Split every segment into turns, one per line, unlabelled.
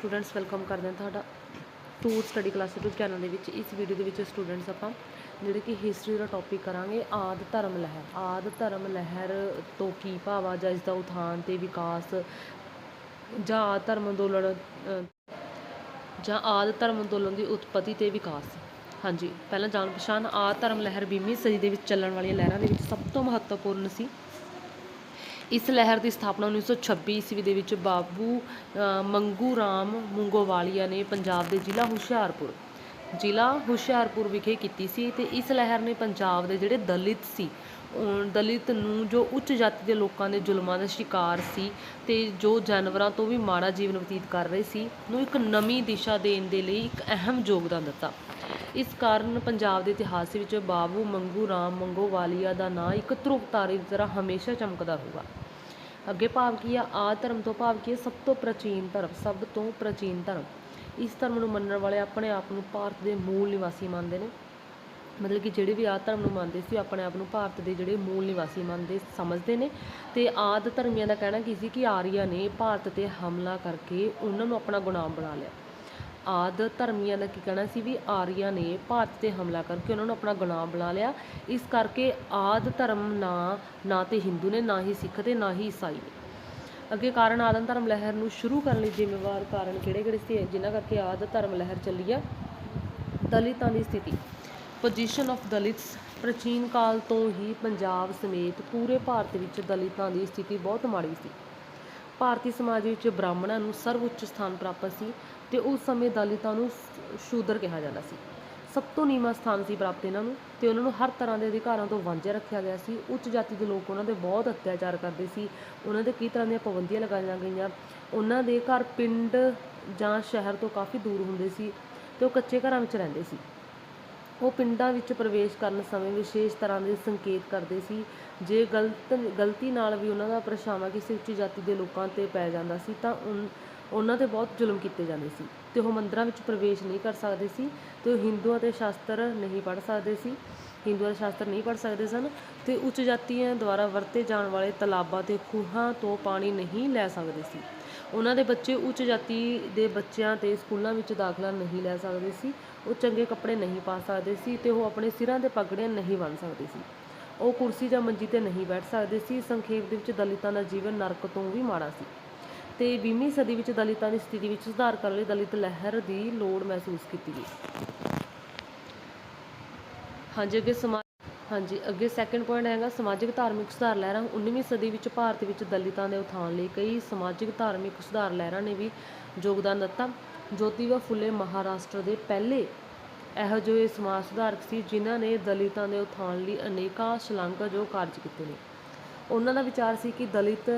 Students welcome ਕਰਦੇ ਹਾਂ ਤੁਹਾਡਾ tour study class YouTube channel ਦੇ ਵਿੱਚ। ਇਸ ਵੀਡੀਓ ਦੇ ਵਿੱਚ ਸਟੂਡੈਂਟਸ ਆਪਾਂ ਜਿਹੜੇ ਕਿ ਹਿਸਟਰੀ ਦਾ ਟੌਪਿਕ ਕਰਾਂਗੇ, ਆਦ ਧਰਮ ਲਹਿਰ। ਆਦ ਧਰਮ ਲਹਿਰ ਤੋਂ ਕੀ ਭਾਵ ਆ ਜਾਂ ਇਸ ਦਾ ਉਥਾਨ ਤੇ ਵਿਕਾਸ ਜਾਂ ਆਦ ਧਰਮ ਅੰਦੋਲਨ ਜਾਂ ਆਦ ਧਰਮ ਅੰਦੋਲਨ ਦੀ ਉਤਪਤੀ ਤੇ ਵਿਕਾਸ। ਹਾਂਜੀ, ਪਹਿਲਾਂ ਜਾਣ ਪਛਾਣ ਆਦ ਧਰਮ ਲਹਿਰ 20ਵੀਂ ਸਦੀ ਦੇ ਵਿੱਚ ਚੱਲਣ ਵਾਲੀਆਂ ਲਹਿਰਾਂ ਦੇ ਵਿੱਚ ਸਭ ਤੋਂ ਮਹੱਤਵਪੂਰਨ ਸੀ। ਇਸ ਲਹਿਰ ਦੀ ਸਥਾਪਨਾ 1926 ਈਸਵੀ ਦੇ ਵਿੱਚ ਬਾਬੂ ਅ, ਮੰਗੂ ਰਾਮ ਮੁੰਗੋਵਾਲੀਆ ਨੇ ਪੰਜਾਬ ਦੇ ਜ਼ਿਲ੍ਹਾ ਹੁਸ਼ਿਆਰਪੁਰ ਜ਼ਿਲ੍ਹਾ ਹੁਸ਼ਿਆਰਪੁਰ ਵਿਖੇ ਕੀਤੀ ਸੀ ਤੇ ਇਸ ਲਹਿਰ ਨੇ ਪੰਜਾਬ ਦੇ ਜਿਹੜੇ ਦਲਿਤ ਸੀ ਦਲਿਤ ਨੂੰ ਜੋ ਉੱਚ ਜਾਤੀ ਦੇ ਲੋਕਾਂ ਦੇ ਜ਼ੁਲਮਾਂ ਦਾ ਸ਼ਿਕਾਰ ਸੀ ਤੇ ਜੋ ਜਾਨਵਰਾਂ ਤੋਂ ਵੀ ਮਾੜਾ ਜੀਵਨ ਬਤੀਤ ਕਰ ਰਹੇ ਸੀ, ਨੂੰ ਇੱਕ ਨਵੀਂ ਦਿਸ਼ਾ ਦੇਣ ਦੇ ਲਈ ਇੱਕ ਅਹਿਮ ਯੋਗਦਾਨ ਦਿੱਤਾ। ਇਸ ਕਾਰਨ ਪੰਜਾਬ ਦੇ ਇਤਿਹਾਸ ਵਿੱਚ ਬਾਬੂ ਮੰਗੂ ਰਾਮ ਮੰਗੋਵਾਲੀਆ ਦਾ ਨਾਂ ਇੱਕ ਧਰੁਵ ਦੀ ਤਰ੍ਹਾਂ ਹਮੇਸ਼ਾ ਚਮਕਦਾ ਰਹੂਗਾ ਅੱਗੇ ਭਾਵ ਕੀ ਆ? ਆ ਧਰਮ ਤੋਂ ਭਾਵ ਕੀ ਹੈ ਸਭ ਤੋਂ ਪ੍ਰਾਚੀਨ ਧਰਮ, ਸਭ ਤੋਂ ਪ੍ਰਾਚੀਨ ਧਰਮ। ਇਸ ਧਰਮ ਨੂੰ ਮੰਨਣ ਵਾਲੇ ਆਪਣੇ ਆਪ ਨੂੰ ਭਾਰਤ ਦੇ ਮੂਲ ਨਿਵਾਸੀ ਮੰਨਦੇ ਨੇ। ਮਤਲਬ ਕਿ ਜਿਹੜੇ ਵੀ ਆਦ ਧਰਮ ਨੂੰ ਮੰਨਦੇ ਸੀ, ਉਹ ਆਪਣੇ ਆਪ ਨੂੰ ਭਾਰਤ ਦੇ ਜਿਹੜੇ ਮੂਲ ਨਿਵਾਸੀ ਮੰਨਦੇ ਸਮਝਦੇ ਨੇ। ਤੇ ਆਦ ਧਰਮੀਆਂ ਦਾ ਕਹਿਣਾ ਕੀ ਸੀ ਕਿ ਆਰੀਆ ਨੇ ਭਾਰਤ ਤੇ ਹਮਲਾ ਕਰਕੇ ਉਹਨਾਂ ਨੂੰ ਆਪਣਾ ਗੁਲਾਮ ਬਣਾ ਲਿਆ। ਆਦ ਧਰਮੀਆਂ ਦਾ ਕੀ ਕਹਿਣਾ ਸੀ ਵੀ ਆਰੀਆ ਨੇ ਭਾਰਤ ਤੇ ਹਮਲਾ ਕਰਕੇ ਉਹਨਾਂ ਨੂੰ ਆਪਣਾ ਗੁਲਾਮ ਬਣਾ ਲਿਆ। ਇਸ ਕਰਕੇ ਆਦ ਧਰਮ ਨਾ ਨਾ ਤੇ ਹਿੰਦੂ ਨੇ, ਨਾ ਹੀ ਸਿੱਖ ਤੇ ਨਾ ਹੀ ਈਸਾਈ ਨੇ। ਅੱਗੇ ਕਾਰਨ ਆਦਮ ਧਰਮ ਲਹਿਰ ਨੂੰ ਸ਼ੁਰੂ ਕਰਨ ਲਈ ਜ਼ਿੰਮੇਵਾਰ ਕਾਰਨ ਕਿਹੜੇ ਕਿਹੜੇ ਸੀ? ਜਿਨ੍ਹਾਂ ਕਰਕੇ ਆਦ ਧਰਮ ਲਹਿਰ ਚੱਲੀ ਆ? ਦਲਿਤਾਂ ਦੀ ਸਥਿਤੀ। ਪੋਜੀਸ਼ਨ ਆਫ ਦਲਿਤਸ ਪ੍ਰਾਚੀਨ ਕਾਲ ਤੋਂ ਹੀ ਪੰਜਾਬ ਸਮੇਤ ਪੂਰੇ ਭਾਰਤ ਵਿੱਚ ਦਲਿਤਾਂ ਦੀ ਸਥਿਤੀ ਬਹੁਤ ਮਾੜੀ ਸੀ। ਭਾਰਤੀ ਸਮਾਜ ਵਿੱਚ ਬ੍ਰਾਹਮਣਾਂ ਨੂੰ ਸਰਵਉੱਚ ਸਥਾਨ ਪ੍ਰਾਪਤ ਸੀ ਤੇ ਉਸ ਸਮੇਂ ਦਲਿਤਾਂ ਨੂੰ ਸ਼ੂਦਰ ਕਿਹਾ ਜਾਂਦਾ ਸੀ। ਸਭ ਤੋਂ ਨੀਵਾਂ ਸਥਾਨ ਸੀ ਪ੍ਰਾਪਤ ਇਹਨਾਂ ਨੂੰ ਤੇ ਉਹਨਾਂ ਨੂੰ ਹਰ ਤਰ੍ਹਾਂ ਦੇ ਅਧਿਕਾਰਾਂ ਤੋਂ ਵਾਂਝਿਆ ਰੱਖਿਆ ਗਿਆ ਸੀ। ਉੱਚ ਜਾਤੀ ਦੇ ਲੋਕ ਉਹਨਾਂ ਦੇ ਬਹੁਤ ਅਤਿਆਚਾਰ ਕਰਦੇ ਸੀ। ਉਹਨਾਂ ਦੇ ਕਈ ਤਰ੍ਹਾਂ ਦੀਆਂ ਪਾਬੰਦੀਆਂ ਲਗਾਈਆਂ ਗਈਆਂ। ਉਹਨਾਂ ਦੇ ਘਰ, ਪਿੰਡ ਜਾਂ ਸ਼ਹਿਰ ਤੋਂ ਕਾਫੀ ਦੂਰ ਹੁੰਦੇ ਸੀ ਤੇ ਉਹ ਕੱਚੇ ਘਰਾਂ ਵਿੱਚ ਰਹਿੰਦੇ ਸੀ। ਉਹ ਪਿੰਡਾਂ ਵਿੱਚ ਪ੍ਰਵੇਸ਼ ਕਰਨ ਸਮੇਂ ਵਿਸ਼ੇਸ਼ ਤਰ੍ਹਾਂ ਦੇ ਸੰਕੇਤ ਕਰਦੇ ਸੀ। ਜੇ ਗਲਤ, ਗਲਤੀ ਨਾਲ ਵੀ ਉਹਨਾਂ ਦਾ ਪਰਛਾਵਾਂ ਕਿਸੇ ਉੱਚ ਜਾਤੀ ਦੇ ਲੋਕਾਂ ਤੇ ਪੈ ਜਾਂਦਾ ਸੀ ਤਾਂ ਉਨ- ਉਹਨਾਂ ਤੇ ਬਹੁਤ ਜ਼ੁਲਮ ਕੀਤੇ ਜਾਂਦੇ ਸੀ। ਅਤੇ ਉਹ ਮੰਦਰਾਂ ਵਿੱਚ ਪ੍ਰਵੇਸ਼ ਨਹੀਂ ਕਰ ਸਕਦੇ ਸੀ ਅਤੇ ਉਹ ਹਿੰਦੂਆਂ ਦੇ ਸ਼ਾਸਤਰ ਨਹੀਂ ਪੜ੍ਹ ਸਕਦੇ ਸੀ, ਹਿੰਦੂਆਂ ਦੇ ਸ਼ਾਸਤਰ ਨਹੀਂ ਪੜ੍ਹ ਸਕਦੇ ਸਨ ਅਤੇ ਉੱਚ ਜਾਤੀਆਂ ਦੁਆਰਾ ਵਰਤੇ ਜਾਣ ਵਾਲੇ ਤਲਾਬਾਂ ਅਤੇ ਖੂਹਾਂ ਤੋਂ ਪਾਣੀ ਨਹੀਂ ਲੈ ਸਕਦੇ ਸੀ। ਉਹਨਾਂ ਦੇ ਬੱਚੇ ਉੱਚ ਜਾਤੀ ਦੇ ਬੱਚਿਆਂ ਤੇ ਸਕੂਲਾਂ ਵਿੱਚ ਦਾਖਲਾ ਨਹੀਂ ਲੈ ਸਕਦੇ ਸੀ, ਉਹ ਚੰਗੇ ਕੱਪੜੇ ਨਹੀਂ ਪਾ ਸਕਦੇ ਸੀ ਤੇ ਉਹ ਆਪਣੇ ਸਿਰਾਂ ਦੇ ਪਗੜੀਆਂ ਨਹੀਂ ਬੰਨ੍ਹ ਸਕਦੇ ਸੀ। ਉਹ ਕੁਰਸੀ ਜਾਂ ਮੰਜੀ ਤੇ ਨਹੀਂ ਬੈਠ ਸਕਦੇ ਸੀ, ਸੰਖੇਪ ਦੇ ਵਿੱਚ ਦਲਿਤਾਂ ਦਾ ਜੀਵਨ ਨਰਕ ਤੋਂ ਵੀ ਮਾੜਾ ਸੀ। ਤੇ 20ਵੀਂ ਸਦੀ ਵਿੱਚ ਦਲਿਤਾਂ ਦੀ ਸਥਿਤੀ ਵਿੱਚ ਸੁਧਾਰ ਕਰਨ ਲਈ ਦਲਿਤ ਲਹਿਰ ਦੀ ਲੋੜ ਮਹਿਸੂਸ ਕੀਤੀ ਗਈ। ਹਾਂਜੀ, ਅੱਗੇ ਸਮਾਜ ਹਾਂਜੀ, ਅੱਗੇ ਸੈਕੰਡ ਪੁਆਇੰਟ ਹੈਗਾ, ਸਮਾਜਿਕ ਧਾਰਮਿਕ ਸੁਧਾਰ ਲਹਿਰਾਂ। 19ਵੀਂ ਸਦੀ ਵਿੱਚ ਭਾਰਤ ਵਿੱਚ ਦਲਿਤਾਂ ਦੇ ਉਥਾਨ ਲਈ ਕਈ ਸਮਾਜਿਕ ਧਾਰਮਿਕ ਸੁਧਾਰ ਲਹਿਰਾਂ ਨੇ ਵੀ ਯੋਗਦਾਨ ਦਿੱਤਾ। ਜੋਤੀਬਾ ਫੁੱਲੇ ਮਹਾਰਾਸ਼ਟਰ ਦੇ ਪਹਿਲੇ ਇਹੋ ਜਿਹੇ ਸਮਾਜ ਸੁਧਾਰਕ ਸੀ ਜਿਨ੍ਹਾਂ ਨੇ ਦਲਿਤਾਂ ਦੇ ਉਥਾਨ ਲਈ ਅਨੇਕਾਂ ਸ਼ਲਾਘਾਯੋਗ ਕਾਰਜ ਕੀਤੇ ਨੇ। ਉਹਨਾਂ ਦਾ ਵਿਚਾਰ ਸੀ ਕਿ ਦਲਿਤ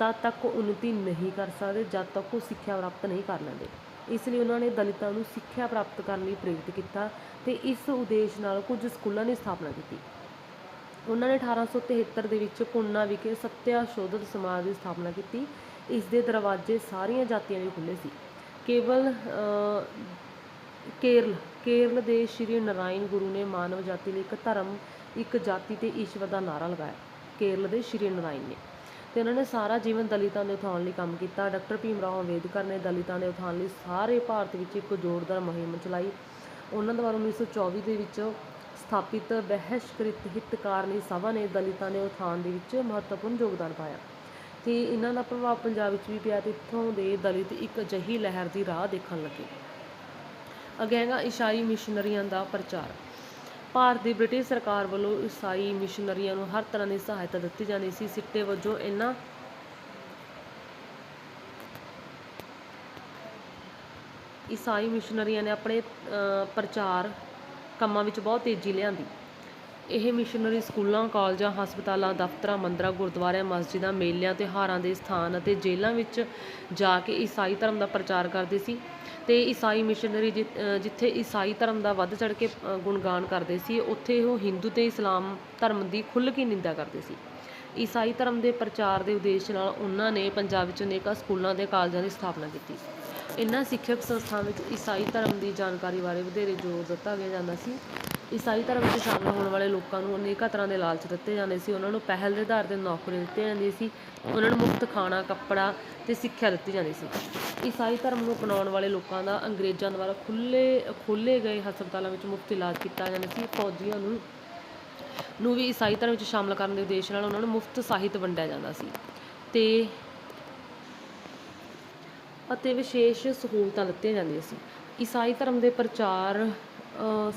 ਤਦ ਤੱਕ ਉન્નਤੀ ਨਹੀਂ ਕਰ ਸਕਦੇ, ਜਦ ਤੱਕ ਉਹ ਸਿੱਖਿਆ ਪ੍ਰਾਪਤ ਨਹੀਂ ਕਰ ਲੈਂਦੇ। ਇਸ ਲਈ ਉਹਨਾਂ ਨੇ ਦਲਿਤਾਂ ਨੂੰ ਸਿੱਖਿਆ ਪ੍ਰਾਪਤ ਕਰਨ ਲਈ ਪ੍ਰੇਰਿਤ ਕੀਤਾ ਤੇ ਇਸ ਉਦੇਸ਼ ਨਾਲ ਕੁਝ ਸਕੂਲਾਂ ਦੀ ਸਥਾਪਨਾ ਕੀਤੀ। ਉਹਨਾਂ ਨੇ 1873 ਦੇ ਵਿੱਚ ਪੁੰਨਾ ਵਿਖੇ ਸੱਤਿਆ ਸ਼ੋਧਤ ਸਮਾਜ ਦੀ ਸਥਾਪਨਾ ਕੀਤੀ। ਇਸ ਦੇ ਦਰਵਾਜ਼ੇ ਸਾਰੀਆਂ ਜਾਤੀਆਂ ਲਈ ਖੁੱਲੇ ਸੀ। ਕੇਵਲ ਕੇਰਲ ਕੇਰਲ ਦੇ ਸ਼੍ਰੀ ਨਾਰਾਇਣ ਗੁਰੂ ਨੇ ਮਾਨਵ ਜਾਤੀ ਲਈ ਇੱਕ ਧਰਮ, ਇੱਕ ਜਾਤੀ ਤੇ ਈਸ਼ਵਰ ਦਾ ਨਾਰਾ ਲਗਾਇਆ। ਕੇਰਲ ਦੇ ਸ਼੍ਰੀ ਨਾਰਾਇਣ ਨੇ। ਤੇ ਉਹਨਾਂ ਨੇ ਸਾਰਾ ਜੀਵਨ ਦਲਿਤਾਂ ਦੇ ਉਥਾਨ ਲਈ ਕੰਮ ਕੀਤਾ। ਡਾਕਟਰ ਭੀਮ ਰਾਓ ਅੰਬੇਦਕਰ ਨੇ ਦਲਿਤਾਂ ਦੇ ਉਥਾਨ ਲਈ ਸਾਰੇ ਭਾਰਤ ਵਿੱਚ ਇੱਕ ਜ਼ੋਰਦਾਰ ਮੁਹਿੰਮ ਚਲਾਈ। ਉਹਨਾਂ ਦੁਆਰਾ 1924 ਦੇ ਵਿੱਚ ਸਥਾਪਿਤ ਬਹਿਸ਼ਕ੍ਰਿਤ ਹਿੱਤਕਾਰਨੀ ਸਭਾ ਨੇ ਦਲਿਤਾਂ ਦੇ ਉਥਾਨ ਦੇ ਵਿੱਚ ਮਹੱਤਵਪੂਰਨ ਯੋਗਦਾਨ ਪਾਇਆ। ਤੇ ਇਹਨਾਂ ਦਾ ਪ੍ਰਭਾਵ ਪੰਜਾਬ ਵਿੱਚ ਵੀ ਪਿਆ ਤੇ ਇੱਥੋਂ ਦੇ ਦਲਿਤ ਇੱਕ ਅਜਿਹੀ ਲਹਿਰ ਦੀ ਰਾਹ ਦੇਖਣ ਲੱਗੇ। ਅੱਗੇ ਹੈਗਾ ਈਸਾਈ ਮਿਸ਼ਨਰੀਆਂ ਦਾ ਪ੍ਰਚਾਰ ਭਾਰਤ ਦੀ ਬ੍ਰਿਟਿਸ਼ ਸਰਕਾਰ ਵੱਲੋਂ ਈਸਾਈ ਮਿਸ਼ਨਰੀਆਂ ਨੂੰ ਹਰ ਤਰ੍ਹਾਂ ਦੀ ਸਹਾਇਤਾ ਦਿੱਤੀ ਜਾਂਦੀ ਸੀ। ਸਿੱਟੇ ਵਜੋਂ ਇਹਨਾਂ ਈਸਾਈ ਮਿਸ਼ਨਰੀਆਂ ਨੇ ਆਪਣੇ ਪ੍ਰਚਾਰ ਕੰਮਾਂ ਵਿੱਚ ਬਹੁਤ ਤੇਜ਼ੀ ਲਿਆਂਦੀ। ਇਹ ਮਿਸ਼ਨਰੀ ਸਕੂਲਾਂ, ਕਾਲਜਾਂ, ਹਸਪਤਾਲਾਂ, ਦਫ਼ਤਰਾਂ, ਮੰਦਰਾਂ, ਗੁਰਦੁਆਰਿਆਂ, ਮਸਜਿਦਾਂ, ਮੇਲਿਆਂ, ਤਿਉਹਾਰਾਂ ਦੇ ਸਥਾਨ ਅਤੇ ਜੇਲ੍ਹਾਂ ਵਿੱਚ ਜਾ ਕੇ ਈਸਾਈ ਧਰਮ ਦਾ ਪ੍ਰਚਾਰ ਕਰਦੇ ਸੀ। ਅਤੇ ਈਸਾਈ ਮਿਸ਼ਨਰੀ ਜਿ- ਜਿੱਥੇ ਈਸਾਈ ਧਰਮ ਦਾ ਵੱਧ ਚੜ੍ਹ ਕੇ ਗੁਣਗਾਨ ਕਰਦੇ ਸੀ, ਉੱਥੇ ਉਹ ਹਿੰਦੂ ਅਤੇ ਇਸਲਾਮ ਧਰਮ ਦੀ ਖੁੱਲ੍ਹ ਕੇ ਨਿੰਦਾ ਕਰਦੇ ਸੀ। ਈਸਾਈ ਧਰਮ ਦੇ ਪ੍ਰਚਾਰ ਦੇ ਉਦੇਸ਼ ਨਾਲ ਉਹਨਾਂ ਨੇ ਪੰਜਾਬ ਵਿੱਚ ਅਨੇਕਾਂ ਸਕੂਲਾਂ ਅਤੇ ਕਾਲਜਾਂ ਦੀ ਸਥਾਪਨਾ ਕੀਤੀ। ਇਹਨਾਂ ਸਿੱਖਿਅਕ ਸੰਸਥਾਵਾਂ ਵਿੱਚ ਈਸਾਈ ਧਰਮ ਦੀ ਜਾਣਕਾਰੀ ਬਾਰੇ ਵਧੇਰੇ ਜ਼ੋਰ ਦਿੱਤਾ ਗਿਆ ਜਾਂਦਾ ਸੀ। ਈਸਾਈ ਧਰਮ ਵਿੱਚ ਸ਼ਾਮਲ ਹੋਣ ਵਾਲੇ ਲੋਕਾਂ ਨੂੰ ਅਨੇਕਾਂ ਤਰ੍ਹਾਂ ਦੇ ਲਾਲਚ ਦਿੱਤੇ ਜਾਂਦੇ ਸੀ। ਉਹਨਾਂ ਨੂੰ ਪਹਿਲ ਦੇ ਆਧਾਰ ਤੇ ਨੌਕਰੀ ਦਿੱਤੀ ਜਾਂਦੀ ਸੀ। ਉਹਨਾਂ ਨੂੰ ਮੁਫਤ ਖਾਣਾ, ਕੱਪੜਾ ਤੇ ਸਿੱਖਿਆ ਦਿੱਤੀ ਜਾਂਦੀ ਸੀ। ਈਸਾਈ ਧਰਮ ਨੂੰ ਅਪਣਾਉਣ ਵਾਲੇ ਲੋਕਾਂ ਦਾ ਅੰਗਰੇਜ਼ਾਂ ਦੁਆਰਾ ਖੁੱਲੇ ਖੋਲ੍ਹੇ ਗਏ ਹਸਪਤਾਲਾਂ ਵਿੱਚ ਮੁਫਤ ਇਲਾਜ ਕੀਤਾ ਜਾਂਦਾ ਸੀ। ਫੌਜੀਆਂ ਨੂੰ ਨੂੰ ਵੀ ਈਸਾਈ ਧਰਮ ਵਿੱਚ ਸ਼ਾਮਲ ਕਰਨ ਦੇ ਉਦੇਸ਼ ਨਾਲ ਉਹਨਾਂ ਨੂੰ ਮੁਫਤ ਸਾਹਿਤ ਵੰਡਿਆ ਜਾਂਦਾ ਸੀ ਤੇ ਅਤੇ ਵਿਸ਼ੇਸ਼ ਸਹੂਲਤਾਂ ਦਿੱਤੀਆਂ ਜਾਂਦੀਆਂ ਸੀ। ਈਸਾਈ ਧਰਮ ਦੇ ਪ੍ਰਚਾਰ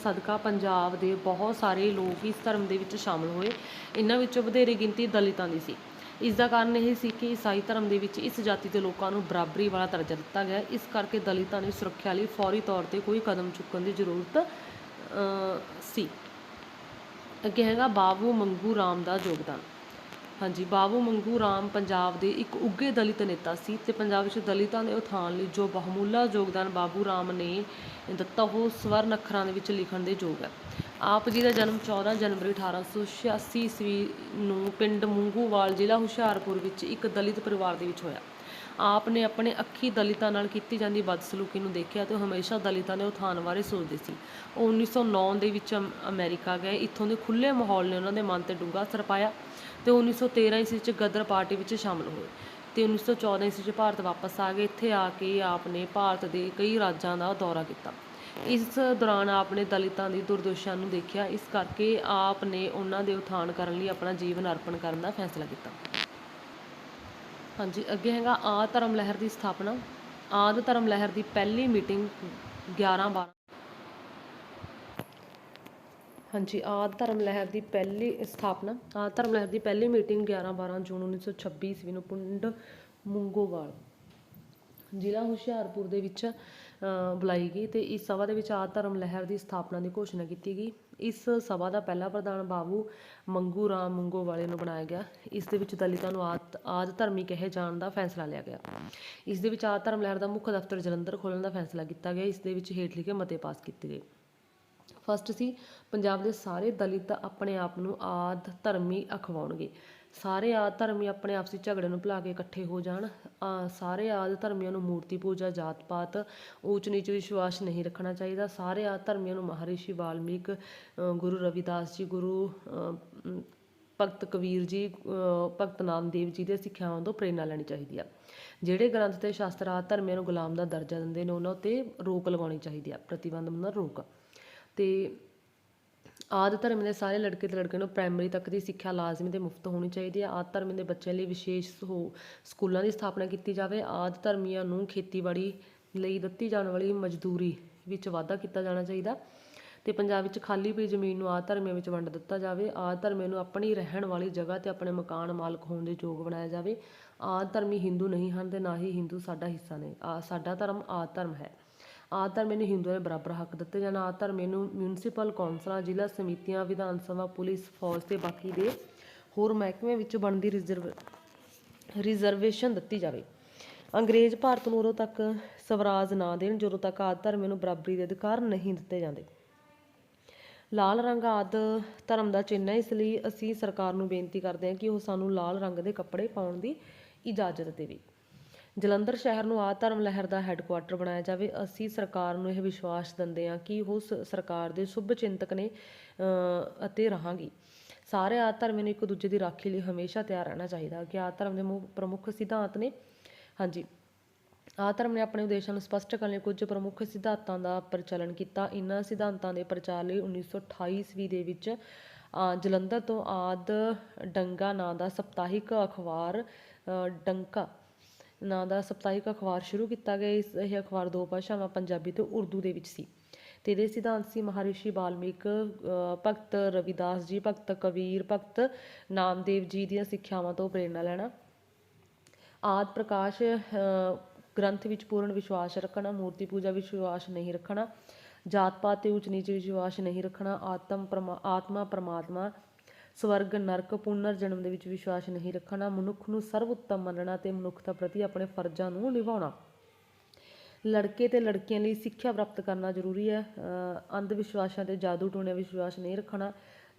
ਸਦਕਾ ਪੰਜਾਬ ਦੇ ਬਹੁਤ ਸਾਰੇ ਲੋਕ ਇਸ ਧਰਮ ਦੇ ਵਿੱਚ ਸ਼ਾਮਲ ਹੋਏ। ਇਹਨਾਂ ਵਿੱਚੋਂ ਵਧੇਰੇ ਗਿਣਤੀ ਦਲਿਤਾਂ ਦੀ ਸੀ। ਇਸ ਦਾ ਕਾਰਨ ਇਹ ਸੀ ਕਿ ਈਸਾਈ ਧਰਮ ਦੇ ਵਿੱਚ ਇਸ ਜਾਤੀ ਦੇ ਲੋਕਾਂ ਨੂੰ ਬਰਾਬਰੀ ਵਾਲਾ ਦਰਜਾ ਦਿੱਤਾ ਗਿਆ। ਇਸ ਕਰਕੇ ਦਲਿਤਾਂ ਦੀ ਸੁਰੱਖਿਆ ਲਈ ਫੌਰੀ ਤੌਰ ਤੇ ਕੋਈ ਕਦਮ ਚੁੱਕਣ ਦੀ ਜ਼ਰੂਰਤ ਸੀ। ਅੱਗੇ ਹੈਗਾ ਬਾਬੂ ਮੰਗੂ ਰਾਮ ਦਾ ਯੋਗਦਾਨ। ਹਾਂਜੀ, ਬਾਬੂ ਮੰਗੂ ਰਾਮ ਪੰਜਾਬ ਦੇ ਇੱਕ ਉੱਘੇ ਦਲਿਤ ਨੇਤਾ ਸੀ ਤੇ ਪੰਜਾਬ ਵਿੱਚ ਦਲਿਤਾਂ ਦੇ ਉਥਾਨ ਲਈ ਜੋ ਬਹੁਮੁੱਲਾ ਯੋਗਦਾਨ ਬਾਬੂ ਰਾਮ ਨੇ ਦਿੱਤਾ, ਉਹ ਸਵਰਨ ਅੱਖਰਾਂ ਦੇ ਵਿੱਚ ਲਿਖਣ ਦੇ ਯੋਗ ਹੈ। ਆਪ ਜੀ ਦਾ ਜਨਮ 14 ਜਨਵਰੀ 1886 ਈਸਵੀ ਨੂੰ ਪਿੰਡ ਮੰਗੂਵਾਲ ਜ਼ਿਲ੍ਹਾ ਹੁਸ਼ਿਆਰਪੁਰ ਵਿੱਚ ਇੱਕ ਦਲਿਤ ਪਰਿਵਾਰ ਦੇ ਵਿੱਚ ਹੋਇਆ। ਆਪ ਨੇ ਆਪਣੇ ਅੱਖੀ ਦਲਿਤਾਂ ਨਾਲ ਕੀਤੀ ਜਾਂਦੀ ਬਦਸਲੂਕੀ ਨੂੰ ਦੇਖਿਆ ਤੇ ਉਹ ਹਮੇਸ਼ਾ ਦਲਿਤਾਂ ਦੇ ਉਥਾਨ ਬਾਰੇ ਸੋਚਦੇ ਸੀ। ਉਹ 1909 ਦੇ ਵਿੱਚ ਅਮ- ਅਮਰੀਕਾ ਗਏ। ਇੱਥੋਂ ਦੇ ਖੁੱਲੇ ਮਾਹੌਲ ਨੇ ਉਹਨਾਂ ਦੇ ਮਨ ਤੇ ਡੂੰਘਾ ਅਸਰ ਪਾਇਆ। ਤੇ 1913 ਈਸਵੀ ਵਿੱਚ ਗਦਰ ਪਾਰਟੀ ਵਿੱਚ ਸ਼ਾਮਲ ਹੋਏ ਤੇ 1914 ਈਸਵੀ ਵਿੱਚ ਭਾਰਤ ਵਾਪਸ ਆ ਗਏ। ਇੱਥੇ ਆ ਕੇ ਆਪ ਨੇ ਭਾਰਤ ਦੇ ਕਈ ਰਾਜਾਂ ਦਾ ਦੌਰਾ ਕੀਤਾ। ਇਸ ਦੌਰਾਨ ਆਪ ਨੇ ਦਲਿਤਾਂ ਦੀ ਦੁਰਦਸ਼ਾ ਨੂੰ ਦੇਖਿਆ। ਇਸ ਕਰਕੇ ਆਪ ਨੇ ਉਹਨਾਂ ਦੇ ਉਥਾਨ ਕਰਨ ਲਈ ਆਪਣਾ ਜੀਵਨ ਅਰਪਣ ਕਰਨ ਦਾ ਫੈਸਲਾ ਕੀਤਾ। ਹਾਂਜੀ, ਅੱਗੇ ਹੈਗਾ ਆਦ ਧਰਮ ਲਹਿਰ ਦੀ ਸਥਾਪਨਾ। ਆਦ ਧਰਮ ਲਹਿਰ ਦੀ ਪਹਿਲੀ ਮੀਟਿੰਗ 11 12 ਹਾਂਜੀ, ਆਦ ਧਰਮ ਲਹਿਰ ਦੀ ਪਹਿਲੀ ਸਥਾਪਨਾ, ਆਦ ਧਰਮ ਲਹਿਰ ਦੀ ਪਹਿਲੀ ਮੀਟਿੰਗ 11 12 ਜੂਨ 1926 ਈਸਵੀ ਨੂੰ ਪਿੰਡ ਮੁੰਗੋਵਾਲ ਜ਼ਿਲ੍ਹਾ ਹੁਸ਼ਿਆਰਪੁਰ ਦੇ ਵਿੱਚ ਬੁਲਾਈ ਗਈ ਤੇ ਇਸ ਸਭਾ ਦੇ ਵਿੱਚ ਆਦ ਧਰਮ ਲਹਿਰ ਦੀ ਸਥਾਪਨਾ ਦੀ ਘੋਸ਼ਣਾ ਕੀਤੀ ਗਈ। ਇਸ ਸਭਾ ਦਾ ਪਹਿਲਾ ਪ੍ਰਧਾਨ ਬਾਬੂ ਮੰਗੂ ਰਾਮ ਮੰਗੋਵਾਲੇ ਨੂੰ ਬਣਾਇਆ ਗਿਆ। ਇਸ ਦੇ ਵਿੱਚ ਦਲਿਤਾਂ ਨੂੰ ਆਦ ਆਦ ਧਰਮੀ ਕਹੇ ਜਾਣ ਦਾ ਫੈਸਲਾ ਲਿਆ ਗਿਆ। ਇਸ ਦੇ ਵਿੱਚ ਆਦ ਧਰਮ ਲਹਿਰ ਦਾ ਮੁੱਖ ਦਫ਼ਤਰ ਜਲੰਧਰ ਖੋਲ੍ਹਣ ਦਾ ਫੈਸਲਾ ਕੀਤਾ ਗਿਆ। ਇਸ ਦੇ ਵਿੱਚ ਹੇਠ ਲਿਖੇ ਮਤੇ ਪਾਸ ਕੀਤੇ ਗਏ। ਫਸਟ ਸੀ, ਪੰਜਾਬ ਦੇ ਸਾਰੇ ਦਲਿਤ ਆਪਣੇ ਆਪ ਨੂੰ ਆਦ ਧਰਮੀ ਅਖਵਾਉਣਗੇ। ਸਾਰੇ ਆਦ ਧਰਮੀ ਆਪਣੇ ਆਪਸੀ ਝਗੜੇ ਨੂੰ ਭੁਲਾ ਕੇ ਇਕੱਠੇ ਹੋ ਜਾਣ। ਅਹ ਸਾਰੇ ਆਦ ਧਰਮੀਆਂ ਨੂੰ ਮੂਰਤੀ ਪੂਜਾ ਜਾਤ ਪਾਤ ਊਚ ਨੀਚ ਵਿਸ਼ਵਾਸ ਨਹੀਂ ਰੱਖਣਾ ਚਾਹੀਦਾ। ਸਾਰੇ ਆਦ ਧਰਮੀਆਂ ਨੂੰ ਮਹਾਰਿਸ਼ੀ, ਵਾਲਮੀਕ ਗੁਰੂ ਰਵਿਦਾਸ ਜੀ, ਗੁਰੂ ਭਗਤ ਕਬੀਰ ਜੀ ਭਗਤ ਨਾਮਦੇਵ ਜੀ ਦੇ ਸਿੱਖਿਆਵਾਂ ਤੋਂ ਪ੍ਰੇਰਨਾ ਲੈਣੀ ਚਾਹੀਦੀ ਆ। ਜਿਹੜੇ ਗ੍ਰੰਥ ਤੇ ਸ਼ਾਸਤਰ ਆਦ ਧਰਮੀਆਂ ਨੂੰ ਗੁਲਾਮ ਦਾ ਦਰਜਾ ਦਿੰਦੇ ਨੇ, ਉਹਨਾਂ ਉੱਤੇ ਰੋਕ ਲਗਾਉਣੀ ਚਾਹੀਦੀ ਆ, ਪ੍ਰਤੀਬੰਧ ਮਤਲਬ ਰੋਕ। ਤੇ ਆਦ ਧਰਮ ਦੇ ਸਾਰੇ ਲੜਕੇ ਤੇ ਲੜਕੀਆਂ ਨੂੰ ਪ੍ਰਾਇਮਰੀ ਤੱਕ ਦੀ ਸਿੱਖਿਆ ਲਾਜ਼ਮੀ ਤੇ ਮੁਫਤ ਹੋਣੀ ਚਾਹੀਦੀ ਹੈ। ਆਦਿ ਧਰਮ ਦੇ ਬੱਚਿਆਂ ਲਈ ਵਿਸ਼ੇਸ਼ ਹੋ- ਸਕੂਲਾਂ ਦੀ ਸਥਾਪਨਾ ਕੀਤੀ ਜਾਵੇ। ਆਦਿ ਧਰਮੀਆਂ ਨੂੰ ਖੇਤੀਬਾੜੀ ਲਈ ਦਿੱਤੀ ਜਾਣ ਵਾਲੀ ਮਜ਼ਦੂਰੀ ਵਿੱਚ ਵਾਧਾ ਕੀਤਾ ਜਾਣਾ ਚਾਹੀਦਾ ਤੇ ਪੰਜਾਬ ਵਿੱਚ ਖਾਲੀ ਪਈ ਜ਼ਮੀਨ ਨੂੰ ਆਦਿ ਧਰਮੀਆਂ ਵਿੱਚ ਵੰਡ ਦਿੱਤਾ ਜਾਵੇ। ਆਦਿ ਧਰਮੀਆਂ ਨੂੰ ਆਪਣੀ ਰਹਿਣ ਵਾਲੀ ਜਗ੍ਹਾ ਤੇ ਆਪਣੇ ਮਕਾਨ ਮਾਲਕ ਹੋਣ ਦੇ ਯੋਗ ਬਣਾਇਆ ਜਾਵੇ। ਆਦਿ ਧਰਮੀ ਹਿੰਦੂ ਨਹੀਂ ਹਨ ਤੇ ਨਾ ਹੀ ਹਿੰਦੂ ਸਾਡਾ ਹਿੱਸਾ ਨੇ। ਆ, ਸਾਡਾ ਧਰਮ ਆਦਿ ਧਰਮ ਹੈ। ਆਦ ਧਰਮ ਨੂੰ ਹਿੰਦੂਆਂ ਦੇ ਬਰਾਬਰ ਹੱਕ ਦਿੱਤੇ ਜਾਣ। ਆਦ ਧਰਮ ਨੂੰ ਮਿਊਨਿਸਪਲ ਕੌਂਸਲਾਂ ਜ਼ਿਲ੍ਹਾ ਸਮਿਤੀਆਂ, ਵਿਧਾਨ ਸਭਾ, ਪੁਲਿਸ, ਫੌਜ ਤੇ ਬਾਕੀ ਦੇ ਹੋਰ ਮਹਿਕਮੇ ਵਿੱਚ ਬਣਦੀ ਰਿਜ਼ਰਵ ਰਿਜ਼ਰਵੇਸ਼ਨ ਦਿੱਤੀ ਜਾਵੇ। ਅੰਗਰੇਜ਼ ਭਾਰਤ ਨੂੰ ਉਦੋਂ ਤੱਕ ਸਵਰਾਜ ਨਾ ਦੇਣ ਜਦੋਂ ਤੱਕ ਆਦਿ ਧਰਮ ਨੂੰ ਬਰਾਬਰੀ ਦੇ ਅਧਿਕਾਰ ਨਹੀਂ ਦਿੱਤੇ ਜਾਂਦੇ। ਲਾਲ ਰੰਗ ਆਦ ਧਰਮ ਦਾ ਚਿੰਨ੍ਹ ਹੈ, ਇਸ ਲਈ ਅਸੀਂ ਸਰਕਾਰ ਨੂੰ ਬੇਨਤੀ ਕਰਦੇ ਹਾਂ ਕਿ ਉਹ ਸਾਨੂੰ ਲਾਲ ਰੰਗ ਦੇ ਕੱਪੜੇ ਪਾਉਣ ਦੀ ਇਜਾਜ਼ਤ ਦੇਵੇ। ਜਲੰਧਰ ਸ਼ਹਿਰ ਨੂੰ ਆਦ ਧਰਮ ਲਹਿਰ ਦਾ ਹੈੱਡਕੁਆਟਰ ਬਣਾਇਆ ਜਾਵੇ। ਅਸੀਂ ਸਰਕਾਰ ਨੂੰ ਇਹ ਵਿਸ਼ਵਾਸ ਦਿੰਦੇ ਹਾਂ ਕਿ ਉਹ ਸ- ਸਰਕਾਰ ਦੇ ਸ਼ੁਭ ਚਿੰਤਕ ਨੇ ਅਤੇ ਰਹਾਂਗੀ। ਸਾਰੇ ਆਦ ਧਰਮ ਨੂੰ ਇੱਕ ਦੂਜੇ ਦੀ ਰਾਖੀ ਲਈ ਹਮੇਸ਼ਾ ਤਿਆਰ ਰਹਿਣਾ ਚਾਹੀਦਾ ਕਿ ਆਦ ਧਰਮ ਦੇ ਪ੍ਰਮੁੱਖ ਸਿਧਾਂਤ ਨੇ। ਹਾਂਜੀ। ਆਦ ਧਰਮ ਨੇ ਆਪਣੇ ਉਦੇਸ਼ਾਂ ਨੂੰ ਸਪਸ਼ਟ ਕਰਨ ਲਈ ਕੁਝ ਪ੍ਰਮੁੱਖ ਸਿਧਾਂਤਾਂ ਦਾ ਪ੍ਰਚਲਨ ਕੀਤਾ। ਇਹਨਾਂ ਸਿਧਾਂਤਾਂ ਦੇ ਪ੍ਰਚਾਰ ਲਈ 1928 ਈਸਵੀ ਦੇ ਵਿੱਚ ਅ, ਜਲੰਧਰ ਤੋਂ ਆਦ ਡੰਗਾ ਨਾਂ ਦਾ ਸਪਤਾਹਿਕ ਅਖਬਾਰ ਡੰਕਾ ਨਾਂ ਦਾ ਸਪਤਾਹਿਕ ਅਖਬਾਰ ਸ਼ੁਰੂ ਕੀਤਾ ਗਿਆ। ਇਸ ਇਹ ਅਖਬਾਰ ਦੋ ਭਾਸ਼ਾਵਾਂ ਪੰਜਾਬੀ ਤੇ ਉਰਦੂ ਦੇ ਵਿੱਚ ਸੀ। ਤੇ ਇਹਦੇ ਸਿਧਾਂਤ ਸੀ ਮਹਾਰਿਸ਼ੀ ਵਾਲਮੀਕ ਭਗਤ ਰਵਿਦਾਸ ਜੀ ਭਗਤ ਕਬੀਰ ਭਗਤ ਨਾਮਦੇਵ ਜੀ ਦੀਆਂ ਸਿੱਖਿਆਵਾਂ ਤੋਂ ਪ੍ਰੇਰਨਾ ਲੈਣਾ। ਆਦ ਪ੍ਰਕਾਸ਼ ਅ, ਗ੍ਰੰਥ ਵਿੱਚ ਪੂਰਨ ਵਿਸ਼ਵਾਸ ਰੱਖਣਾ ਮੂਰਤੀ ਪੂਜਾ ਵਿਸ਼ਵਾਸ ਨਹੀਂ ਰੱਖਣਾ ਜਾਤ ਪਾਤ ਤੇ ਉੱਚ ਨੀਚ ਵਿਸ਼ਵਾਸ ਨਹੀਂ ਰੱਖਣਾ ਆਤਮ ਪਰਮਾ ਆਤਮਾ ਪਰਮਾਤਮਾ ਸਵਰਗ, ਨਰਕ, ਪੁਨਰ ਜਨਮ ਦੇ ਵਿੱਚ ਵਿਸ਼ਵਾਸ ਨਹੀਂ ਰੱਖਣਾ, ਮਨੁੱਖ ਨੂੰ ਸਰਵ ਉੱਤਮ ਮੰਨਣਾ ਤੇ ਮਨੁੱਖਤਾ ਪ੍ਰਤੀ ਆਪਣੇ ਫਰਜ਼ਾਂ ਨੂੰ ਨਿਭਾਉਣਾ। ਲੜਕੇ ਤੇ ਲੜਕੀਆਂ ਲਈ ਸਿੱਖਿਆ ਪ੍ਰਾਪਤ ਕਰਨਾ ਜ਼ਰੂਰੀ ਹੈ। ਅੰਧ ਵਿਸ਼ਵਾਸਾਂ ਤੇ ਜਾਦੂ ਟੂਣੇ ਵਿਸ਼ਵਾਸ ਨਹੀਂ ਰੱਖਣਾ।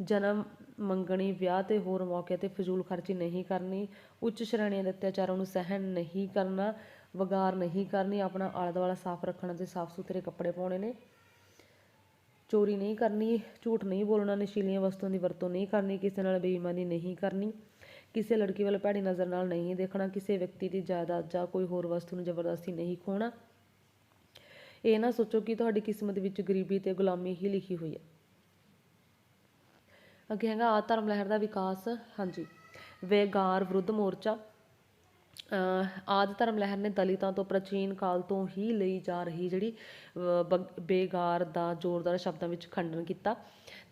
ਜਨਮ, ਮੰਗਣੀ, ਵਿਆਹ ਤੇ ਹੋਰ ਮੌਕੇ ਤੇ ਫਜ਼ੂਲ ਖਰਚੀ ਨਹੀਂ ਕਰਨੀ। ਉੱਚ ਸ਼੍ਰੇਣੀਆਂ ਦੇ ਅਤਿਆਚਾਰਾਂ ਨੂੰ ਸਹਿਣ ਨਹੀਂ ਕਰਨਾ। ਵਗਾਰ ਨਹੀਂ ਕਰਨੀ। ਆਪਣਾ ਆਲਾ ਦੁਆਲਾ ਸਾਫ਼ ਰੱਖਣਾ ਤੇ ਸਾਫ਼ ਸੁਥਰੇ ਕੱਪੜੇ ਪਾਉਣੇ ਨੇ। ਚੋਰੀ ਨਹੀਂ ਕਰਨੀ, ਝੂਠ ਨਹੀਂ ਬੋਲਣਾ, ਨਸ਼ੀਲੀਆਂ ਵਸਤੂਆਂ ਦੀ ਵਰਤੋਂ ਨਹੀਂ ਕਰਨੀ, ਕਿਸੇ ਨਾਲ ਬੇਈਮਾਨੀ ਨਹੀਂ ਕਰਨੀ, ਕਿਸੇ ਲੜਕੀ ਵੱਲ ਭੈੜੀ ਨਜ਼ਰ ਨਾਲ ਨਹੀਂ ਦੇਖਣਾ, ਕਿਸੇ ਵਿਅਕਤੀ ਦੀ ਜਾਇਦਾਦ ਜਾਂ ਕੋਈ ਹੋਰ ਵਸਤੂ ਨੂੰ ਜ਼ਬਰਦਸਤੀ ਨਹੀਂ ਖੋਣਾ। ਇਹ ਨਾ ਸੋਚੋ ਕਿ ਤੁਹਾਡੀ ਕਿਸਮਤ ਵਿੱਚ ਗਰੀਬੀ ਤੇ ਗੁਲਾਮੀ ਹੀ ਲਿਖੀ ਹੋਈ ਹੈ। ਅੱਗੇ ਹੈਗਾ ਆ ਧਰਮ ਲਹਿਰ ਦਾ ਵਿਕਾਸ। ਹਾਂਜੀ। ਵੇਗਾਰ ਵਿਰੁੱਧ ਮੋਰਚਾ। ਆਦਿ ਧਰਮ ਲਹਿਰ ਨੇ ਦਲਿਤਾਂ ਤੋਂ, ਪ੍ਰਾਚੀਨ ਕਾਲ ਤੋਂ ਹੀ ਲਈ ਜਾ ਰਹੀ ਜਿਹੜੀ ਬੇਗਾਰ ਦਾ, ਜ਼ੋਰਦਾਰ ਸ਼ਬਦਾਂ ਵਿੱਚ ਖੰਡਨ ਕੀਤਾ।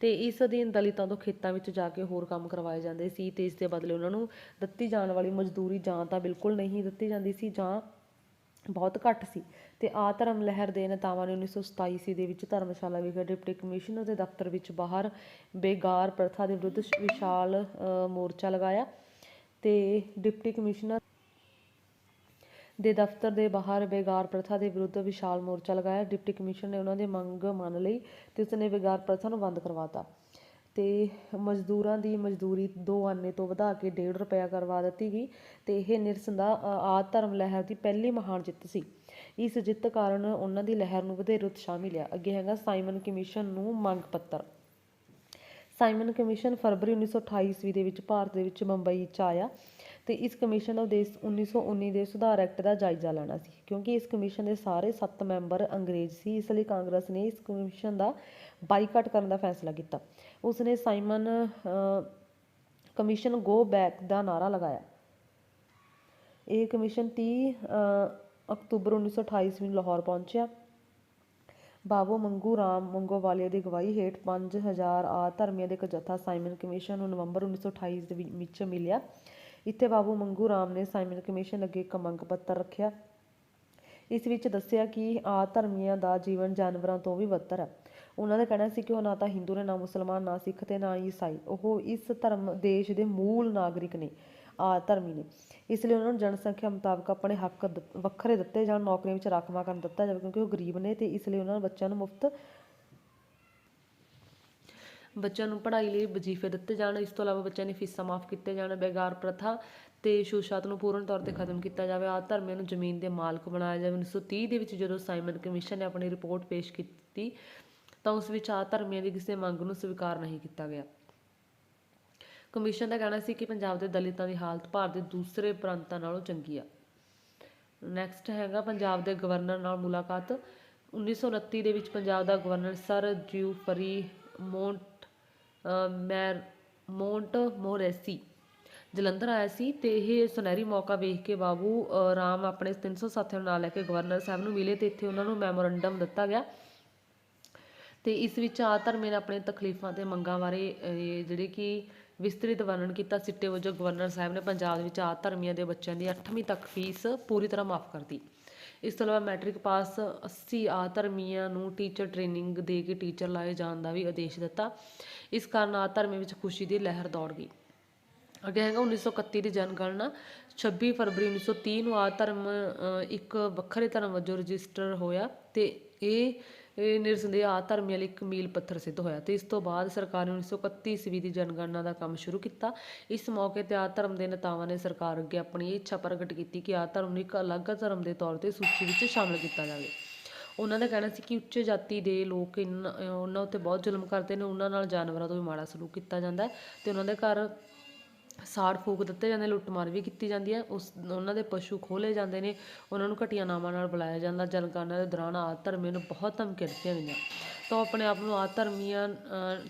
ਤੇ ਇਸ ਅਧੀਨ ਦਲਿਤਾਂ ਤੋਂ ਖੇਤਾਂ ਵਿੱਚ ਜਾ ਕੇ ਹੋਰ ਕੰਮ ਕਰਵਾਏ ਜਾਂਦੇ ਸੀ ਤੇ ਇਸ ਦੇ ਬਦਲੇ ਉਹਨਾਂ ਨੂੰ ਦਿੱਤੀ ਜਾਣ ਵਾਲੀ ਮਜ਼ਦੂਰੀ ਜਾਂ ਤਾਂ ਬਿਲਕੁਲ ਨਹੀਂ ਦਿੱਤੀ ਜਾਂਦੀ ਸੀ ਜਾਂ ਬਹੁਤ ਘੱਟ ਸੀ। ਤੇ ਆ ਧਰਮ ਲਹਿਰ ਦੇ ਨੇਤਾਵਾਂ ਨੇ 1927 ਈਸਵੀ ਦੇ ਵਿੱਚ ਧਰਮਸ਼ਾਲਾ ਵਿਖੇ ਡਿਪਟੀ ਕਮਿਸ਼ਨਰ ਦੇ ਦਫ਼ਤਰ ਵਿੱਚ ਬਾਹਰ ਬੇਗਾਰ ਪ੍ਰਥਾ ਦੇ ਵਿਰੁੱਧ ਵਿਸ਼ਾਲ ਮੋਰਚਾ ਲਗਾਇਆ ਤੇ ਡਿਪਟੀ ਕਮਿਸ਼ਨਰ ਦੇ ਦਫ਼ਤਰ ਦੇ ਬਾਹਰ ਬੇਗਾਰ ਪ੍ਰਥਾ ਦੇ ਵਿਰੁੱਧ ਵਿਸ਼ਾਲ ਮੋਰਚਾ ਲਗਾਇਆ। ਡਿਪਟੀ ਕਮਿਸ਼ਨਰ ਨੇ ਉਹਨਾਂ ਦੀ ਮੰਗ ਮੰਨ ਲਈ ਤੇ ਉਸਨੇ ਬੇਗਾਰ ਪ੍ਰਥਾ ਨੂੰ ਬੰਦ ਕਰਵਾਤਾ। ਤੇ ਮਜ਼ਦੂਰਾਂ ਦੀ ਮਜ਼ਦੂਰੀ ਦੋ ਆਨੇ ਤੋਂ ਵਧਾ ਕੇ 1.5 ਰੁਪਇਆ ਕਰਵਾ ਦਿੱਤੀ ਗਈ ਤੇ ਇਹ ਨਿਰਸੰਦਾ ਆਦ ਧਰਮ ਲਹਿਰ ਦੀ ਪਹਿਲੀ ਮਹਾਨ ਜਿੱਤ ਸੀ। ਇਸ ਜਿੱਤ ਕਾਰਨ ਉਹਨਾਂ ਦੀ ਲਹਿਰ ਨੂੰ ਵਧੇਰੇ ਉਤਸ਼ਾਹ ਮਿਲਿਆ। ਅੱਗੇ ਹੈਗਾ ਸਾਈਮਨ ਕਮਿਸ਼ਨ ਨੂੰ ਮੰਗ ਪੱਤਰ। ਸਾਈਮਨ ਕਮਿਸ਼ਨ ਫਰਵਰੀ 1928 ਈਸਵੀ ਦੇ ਵਿੱਚ ਭਾਰਤ ਦੇ ਵਿੱਚ ਮੁੰਬਈ 'ਚ ਆਇਆ। ਤੇ ਇਸ ਕਮਿਸ਼ਨ ਦਾ ਉਦੇਸ਼ 1919 ਦੇ ਸੁਧਾਰ ਐਕਟ ਦਾ ਜਾਇਜ਼ਾ ਲੈਣਾ ਸੀ ਕਿਉਂਕਿ ਇਸ ਕਮਿਸ਼ਨ ਦੇ ਸਾਰੇ 7 ਮੈਂਬਰ ਅੰਗਰੇਜ਼ ਸੀ ਇਸ ਲਈ ਕਾਂਗਰਸ ਨੇ ਇਸ ਕਮਿਸ਼ਨ ਦਾ ਬਾਈਕਾਟ ਕਰਨ ਦਾ ਫੈਸਲਾ ਕੀਤਾ। ਉਸਨੇ ਸਾਈਮਨ ਕਮਿਸ਼ਨ ਗੋ ਬੈਕ ਦਾ ਨਾਰਾ ਲਗਾਇਆ। ਇਹ ਕਮਿਸ਼ਨ 30 ਅ, ਅਕਤੂਬਰ 1928 ਈਸਵੀ ਨੂੰ ਲਾਹੌਰ ਪਹੁੰਚਿਆ। ਬਾਬੂ ਮੰਗੂ ਰਾਮ ਮੰਗੋਵਾਲੀਆ ਦੀ ਅਗਵਾਈ ਹੇਠ 5000 ਆ ਧਰਮੀਆਂ ਦੇ ਇੱਕ ਜਥਾ ਸਾਈਮਨ ਕਮਿਸ਼ਨ ਨੂੰ ਨਵੰਬਰ 1928 ਦੇ ਵਿ- ਵਿੱਚ ਮਿਲਿਆ। ਇੱਥੇ ਬਾਬੂ ਮੰਗੂ ਰਾਮ ਨੇ ਸਾਈਮਨ ਕਮਿਸ਼ਨ ਅੱਗੇ ਇੱਕ ਮੰਗ ਪੱਤਰ ਰੱਖਿਆ। ਇਸ ਵਿੱਚ ਦੱਸਿਆ ਕਿ ਆ ਧਰਮੀਆਂ ਦਾ ਜੀਵਨ ਜਾਨਵਰਾਂ ਤੋਂ ਵੀ ਬੱਤਰ ਹੈ। ਉਹਨਾਂ ਦਾ ਕਹਿਣਾ ਸੀ ਕਿ ਉਹ ਨਾ ਤਾਂ ਹਿੰਦੂ ਨੇ, ਨਾ ਮੁਸਲਮਾਨ, ਨਾ ਸਿੱਖ ਤੇ ਨਾ ਈਸਾਈ। ਉਹ ਇਸ ਧਰਮ ਦੇਸ਼ ਦੇ ਮੂਲ ਨਾਗਰਿਕ ਨੇ, ਆ ਧਰਮੀ ਨੇ। ਇਸ ਲਈ ਉਹਨਾਂ ਨੂੰ ਜਨਸੰਖਿਆ ਮੁਤਾਬਕ ਆਪਣੇ ਹੱਕ ਵੱਖਰੇ ਦਿੱਤੇ ਜਾਣ, ਨੌਕਰੀਆਂ ਵਿੱਚ ਰਾਖਵਾਂ ਕਰਨ ਦਿੱਤਾ ਜਾਵੇ ਕਿਉਂਕਿ ਉਹ ਗਰੀਬ ਨੇ ਤੇ ਇਸ ਲਈ ਉਹਨਾਂ ਨੂੰ ਬੱਚਿਆਂ ਨੂੰ ਮੁਫਤ ਬੱਚਿਆਂ ਨੂੰ ਪੜ੍ਹਾਈ ਲਈ ਵਜ਼ੀਫੇ ਦਿੱਤੇ ਜਾਣ। ਇਸ ਤੋਂ ਇਲਾਵਾ ਬੱਚਿਆਂ ਦੀ ਫੀਸਾਂ ਮਾਫ ਕੀਤੇ ਜਾਣ। ਬੇਗਾਰ ਪ੍ਰਥਾ ਤੇ ਛੂਤ ਨੂੰ ਪੂਰਨ ਤੌਰ ਤੇ ਖਤਮ ਕੀਤਾ ਜਾਵੇ। ਆ ਧਰਮੀਆਂ ਨੂੰ ਜ਼ਮੀਨ ਦੇ ਮਾਲਕ ਬਣਾਇਆ ਜਾਵੇ। 1930 ਦੇ ਵਿੱਚ ਜਦੋਂ ਸਾਈਮਨ ਕਮਿਸ਼ਨ ਨੇ ਆਪਣੀ ਰਿਪੋਰਟ ਪੇਸ਼ ਕੀਤੀ ਤਾਂ ਉਸ ਵਿੱਚ ਆ ਧਰਮੀਆਂ ਦੀ ਕਿਸੇ ਮੰਗ ਨੂੰ ਸਵੀਕਾਰ ਨਹੀਂ ਕੀਤਾ ਗਿਆ। ਕਮਿਸ਼ਨ ਦਾ ਕਹਿਣਾ ਸੀ ਕਿ ਪੰਜਾਬ ਦੇ ਦਲਿਤਾਂ ਦੀ ਹਾਲਤ ਭਾਰਤ ਦੇ ਦੂਸਰੇ ਪ੍ਰਾਂਤਾਂ ਨਾਲੋਂ ਚੰਗੀ ਆ। ਨੈਕਸਟ ਹੈਗਾ ਪੰਜਾਬ ਦੇ ਗਵਰਨਰ ਨਾਲ ਮੁਲਾਕਾਤ। 1929 ਦੇ ਵਿੱਚ ਪੰਜਾਬ ਦਾ governor sir Geoffrey Mont uh, ਮੈਰ ਮੋਂਟ ਮੋਰੈਸੀ ਜਲੰਧਰ ਆਇਆ ਸੀ ਤੇ ਇਹ ਸੁਨਹਿਰੀ ਮੌਕਾ ਵੇਖ ਕੇ ਬਾਬੂ ਅ, ਰਾਮ ਆਪਣੇ 300 ਸਾਥੀਆਂ ਨੂੰ ਨਾਲ ਲੈ ਕੇ ਗਵਰਨਰ ਸਾਹਿਬ ਨੂੰ ਮਿਲੇ ਤੇ ਇੱਥੇ ਉਹਨਾਂ ਨੂੰ ਮੈਮੋਰੰਡਮ ਦਿੱਤਾ ਗਿਆ। ਤੇ ਇਸ ਵਿੱਚ ਆ ਧਰਮੇ ਨੇ ਆਪਣੇ ਤਕਲੀਫਾਂ ਤੇ ਮੰਗਾਂ ਬਾਰੇ ਅਹ, ਜਿਹੜੇ ਕਿ ਵਿਸਤ੍ਰਿਤ ਵਰਣਨ ਕੀਤਾ। ਸਿੱਟੇ ਵਜੋਂ ਗਵਰਨਰ ਸਾਹਿਬ ਨੇ ਪੰਜਾਬ ਵਿੱਚ ਆ ਧਰਮੀਆਂ ਦੇ ਬੱਚਿਆਂ ਦੀ 8ਵੀਂ ਤੱਕ ਫੀਸ ਪੂਰੀ ਤਰ੍ਹਾਂ ਮਾਫ ਕਰਤੀ ਇਸ ਤੋਂ ਇਲਾਵਾ ਮੈਟ੍ਰਿਕ ਪਾਸ 80 ਆ ਧਰਮੀਆਂ ਨੂੰ ਟੀਚਰ ਟ੍ਰੇਨਿੰਗ ਦੇ ਕੇ ਟੀਚਰ ਲਾਏ ਜਾਣ ਦਾ ਵੀ ਆਦੇਸ਼ ਦਿੱਤਾ। ਇਸ ਕਾਰਨ ਆ ਧਰਮੇ ਵਿੱਚ ਖੁਸ਼ੀ ਦੀ ਲਹਿਰ ਦੌੜ ਗਈ। ਅੱਗੇ ਹੈਗਾ 1931 ਦੀ ਜਨਗਣਨਾ। 26 ਫਰਵਰੀ 1930 ਨੂੰ ਆ ਧਰਮ ਇੱਕ ਵੱਖਰੇ ਧਰਮ ਵਜੋਂ ਰਜਿਸਟਰ ਹੋਇਆ ਤੇ ਇਹ ਇਹ ਨਿਰਸੰਦੇਹ ਆ ਧਰਮੀਆਂ ਲਈ ਇੱਕ ਮੀਲ ਪੱਥਰ ਸਿੱਧ ਹੋਇਆ ਤੇ ਇਸ ਤੋਂ ਬਾਅਦ ਸਰਕਾਰ ਨੇ 1931 ਈਸਵੀ ਦੀ ਜਨਗਣਨਾ ਦਾ ਕੰਮ ਸ਼ੁਰੂ ਕੀਤਾ। ਇਸ ਮੌਕੇ ਤੇ ਆ ਧਰਮ ਦੇ ਨੇਤਾਵਾਂ ਨੇ ਸਰਕਾਰ ਅੱਗੇ ਆਪਣੀ ਇਹ ਇੱਛਾ ਪ੍ਰਗਟ ਕੀਤੀ ਕਿ ਆ ਧਰਮ ਨੂੰ ਇੱਕ ਅਲੱਗ ਧਰਮ ਦੇ ਤੌਰ ਤੇ ਸੂਚੀ ਵਿੱਚ ਸ਼ਾਮਲ ਕੀਤਾ ਜਾਵੇ। ਉਹਨਾਂ ਦਾ ਕਹਿਣਾ ਸੀ ਕਿ ਉੱਚ ਜਾਤੀ ਦੇ ਲੋਕ ਇਨ ਉਹਨਾਂ ਉੱਤੇ ਬਹੁਤ ਜ਼ੁਲਮ ਕਰਦੇ ਨੇ, ਉਹਨਾਂ ਨਾਲ ਜਾਨਵਰਾਂ ਤੋਂ ਵੀ ਮਾੜਾ ਸਲੂਕ ਕੀਤਾ ਜਾਂਦਾ ਹੈ ਤੇ ਉਹਨਾਂ ਦੇ ਘਰ ਸਾੜ ਫੂਕ ਦਿੱਤੇ ਜਾਂਦੇ ਲੁੱਟਮਾਰ ਵੀ ਕੀਤੀ ਜਾਂਦੀ ਹੈ। ਉਸ ਉਹਨਾਂ ਦੇ ਪਸ਼ੂ ਖੋਲੇ ਜਾਂਦੇ ਨੇ ਉਹਨਾਂ ਨੂੰ ਘਟੀਆ ਨਾਵਾਂ ਨਾਲ ਬੁਲਾਇਆ ਜਾਂਦਾ। ਜਨਗਣਨਾ ਦੇ ਦੌਰਾਨ ਆ ਧਰਮੀ ਨੂੰ ਬਹੁਤ ਧਮਕੀਆਂ ਦਿੱਤੀਆਂ ਗਈਆਂ। ਤਾਂ ਉਹ ਆਪਣੇ ਆਪ ਨੂੰ ਆ ਧਰਮੀਆਂ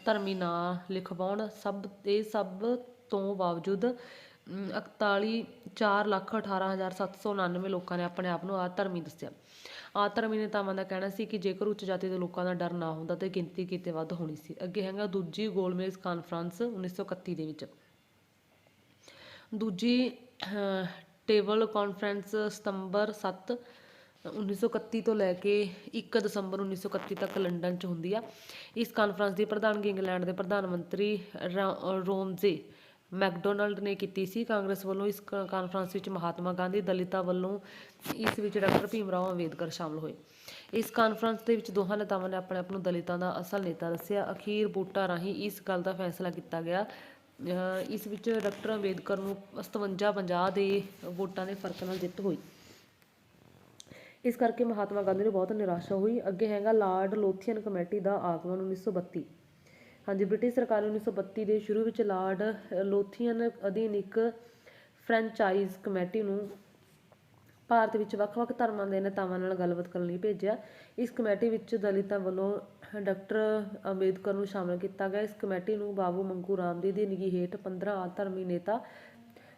ਧਰਮੀ ਨਾਂ ਲਿਖਵਾਉਣ ਸਭ ਇਹ ਸਭ ਤੋਂ ਬਾਵਜੂਦ ਅਮ, 41 4 ਲੱਖ 18799 ਲੋਕਾਂ ਨੇ ਆਪਣੇ ਆਪ ਨੂੰ ਆ ਧਰਮੀ ਦੱਸਿਆ। ਆ ਧਰਮੀ ਨੇਤਾਵਾਂ ਦਾ ਕਹਿਣਾ ਸੀ ਕਿ ਜੇਕਰ ਉੱਚ ਜਾਤੀ ਦੇ ਲੋਕਾਂ ਦਾ ਡਰ ਨਾ ਹੁੰਦਾ ਤਾਂ ਗਿਣਤੀ ਕਿਤੇ ਵੱਧ ਹੋਣੀ ਸੀ। ਅੱਗੇ ਹੈਗਾ ਦੂਜੀ ਗੋਲਮੇਜ਼ ਕਾਨਫਰੰਸ 1931 ਦੇ ਵਿੱਚ। ਦੂਜੀ ਟੇਬਲ ਕਾਨਫਰੰਸ ਸਤੰਬਰ 7 1931 ਤੋਂ ਲੈ ਕੇ 1 ਦਸੰਬਰ 1931 ਤੱਕ ਲੰਡਨ 'ਚ ਹੁੰਦੀ ਆ। ਇਸ ਕਾਨਫਰੰਸ ਦੀ ਪ੍ਰਧਾਨਗੀ ਇੰਗਲੈਂਡ ਦੇ ਪ੍ਰਧਾਨ ਮੰਤਰੀ ਰਾ- ਰੋਮਜ਼ੇ ਮੈਕਡੋਨਲਡ ਨੇ ਕੀਤੀ ਸੀ। ਕਾਂਗਰਸ ਵੱਲੋਂ ਇਸ ਕ- ਕਾਨਫਰੰਸ ਵਿੱਚ ਮਹਾਤਮਾ ਗਾਂਧੀ, ਦਲਿਤਾਂ ਵੱਲੋਂ ਇਸ ਵਿੱਚ ਡਾਕਟਰ ਭੀਮ ਰਾਓ ਅੰਬੇਦਕਰ ਸ਼ਾਮਲ ਹੋਏ। ਇਸ ਕਾਨਫਰੰਸ ਦੇ ਵਿੱਚ ਦੋਹਾਂ ਨੇਤਾਵਾਂ ਨੇ ਆਪਣੇ ਆਪ ਨੂੰ ਦਲਿਤਾਂ ਦਾ ਅਸਲ ਨੇਤਾ ਦੱਸਿਆ। ਅਖੀਰ ਵੋਟਾਂ ਰਾਹੀਂ ਇਸ ਗੱਲ ਦਾ ਫੈਸਲਾ ਕੀਤਾ ਗਿਆ ਇਸ ਵਿੱਚ ਡਾਕਟਰ ਅੰਬੇਦਕਰ ਨੂੰ 57 50 ਦੇ ਵੋਟਾਂ ਦੇ ਫ਼ਰਕ ਨਾਲ ਜਿੱਤ ਹੋਈ। ਇਸ ਕਰਕੇ ਮਹਾਤਮਾ ਗਾਂਧੀ ਨੂੰ ਬਹੁਤ ਨਿਰਾਸ਼ਾ ਹੋਈ। ਅੱਗੇ ਹੈਗਾ ਲਾਰਡ ਲੋਥੀਅਨ ਕਮੇਟੀ ਦਾ ਆਗਮਨ 1932 ਹਾਂਜੀ, ਬ੍ਰਿਟਿਸ਼ ਸਰਕਾਰ ਨੇ 1932 ਦੇ ਸ਼ੁਰੂ ਵਿੱਚ ਲਾਰਡ ਲੋਥੀਅਨ ਅਧੀਨ ਇੱਕ ਫਰੈਂਚਾਈਜ਼ ਕਮੇਟੀ ਨੂੰ ਭਾਰਤ ਵਿੱਚ ਵੱਖ-ਵੱਖ ਧਰਮਾਂ ਦੇ ਨੇਤਾਵਾਂ ਨਾਲ ਗੱਲਬਾਤ ਕਰਨ ਲਈ ਭੇਜਿਆ। ਇਸ ਕਮੇਟੀ ਵਿੱਚ ਦਲਿਤਾਂ ਵੱਲੋਂ ਡਾਕਟਰ ਅੰਬੇਦਕਰ ਨੂੰ ਸ਼ਾਮਲ ਕੀਤਾ ਗਿਆ। ਇਸ ਕਮੇਟੀ ਨੂੰ ਬਾਬੂ ਮੰਗੂ ਰਾਮ ਦੀ ਅਧੀਨਗੀ ਹੇਠ 15 ਧਰਮੀ ਨੇਤਾ